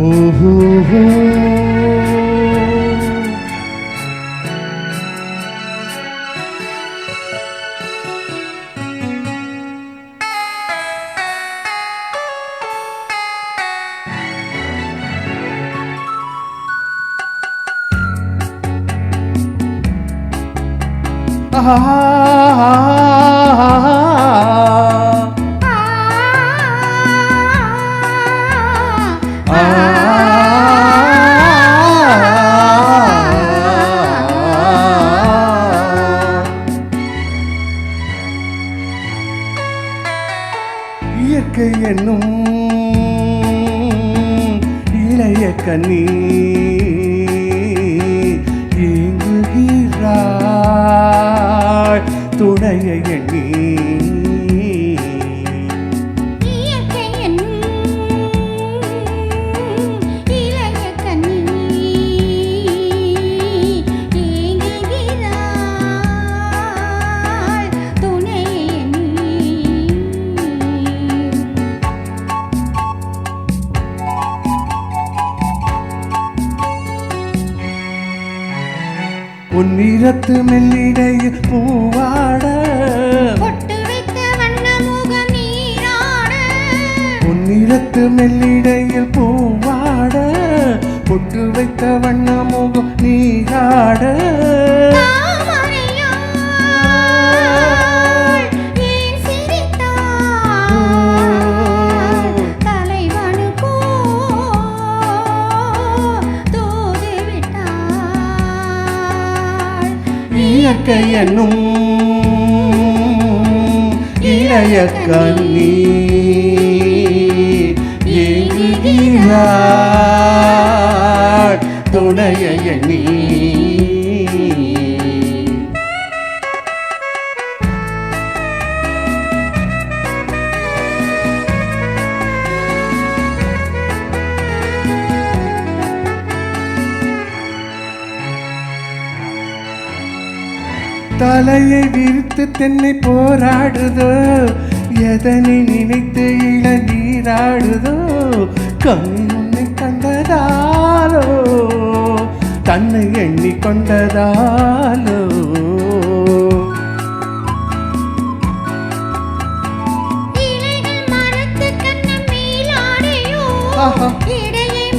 Ooh. ah, ah, ah, ah, ah. ah, ah. என்னும் இளைய கண்ணி ஏங்குகிறாய். துணைய எண்ணி உன்னிறத்து மெல்லிடையில் பூவாட. நீராட. உன்னிறத்து மெல்லிடையில் பூவாட. பொட்டு வைத்த வண்ண முகம் நீராட இயற்கை என்னும் இளைய கண்ணி ஏங்குகிறார் துணைய எண்ணி. தலையை விரித்து தென்னை போராடுதோ? எதனை நினைத்து இள நீராடுதோ? கண் உன்னை கண்டதாலோ? தன்னை எண்ணி கொண்டதாலோ. இடையை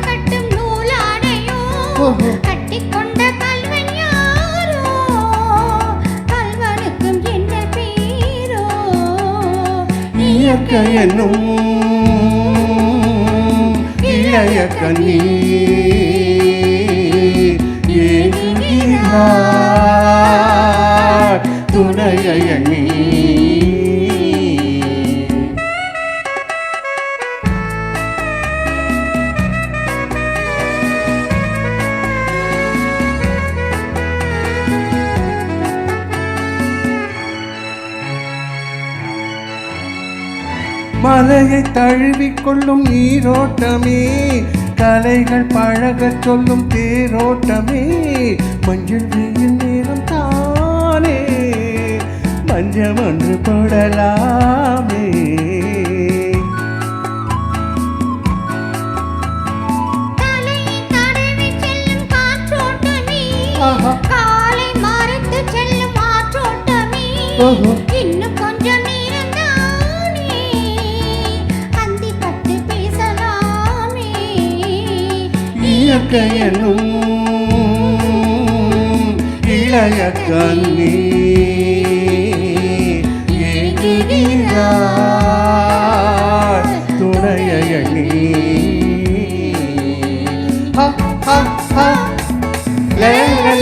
கட்டும் நூலாடையோ. கட்டிக்கொண்ட இயற்கை என்னும் இளைய கண்ணீர் ஏங்குகிறாள் துணைய நீ. மலையை தழுவிக் கொள்ளும் நீரோட்டமே கலைகள் பழகச் சொல்லும் தேரோட்டமே மஞ்சள் வெயில் நேரம் தானே மஞ்சம் ஒன்று போடலாமே. காலை மரத்து செல்லும் ஆற்றோட்டமே இயற்கை என்னும் இளைய கண்ணி ஏங்குகிறாள் துணைய எண்ணி ஹா, ஹா, ஹா. லே, லே,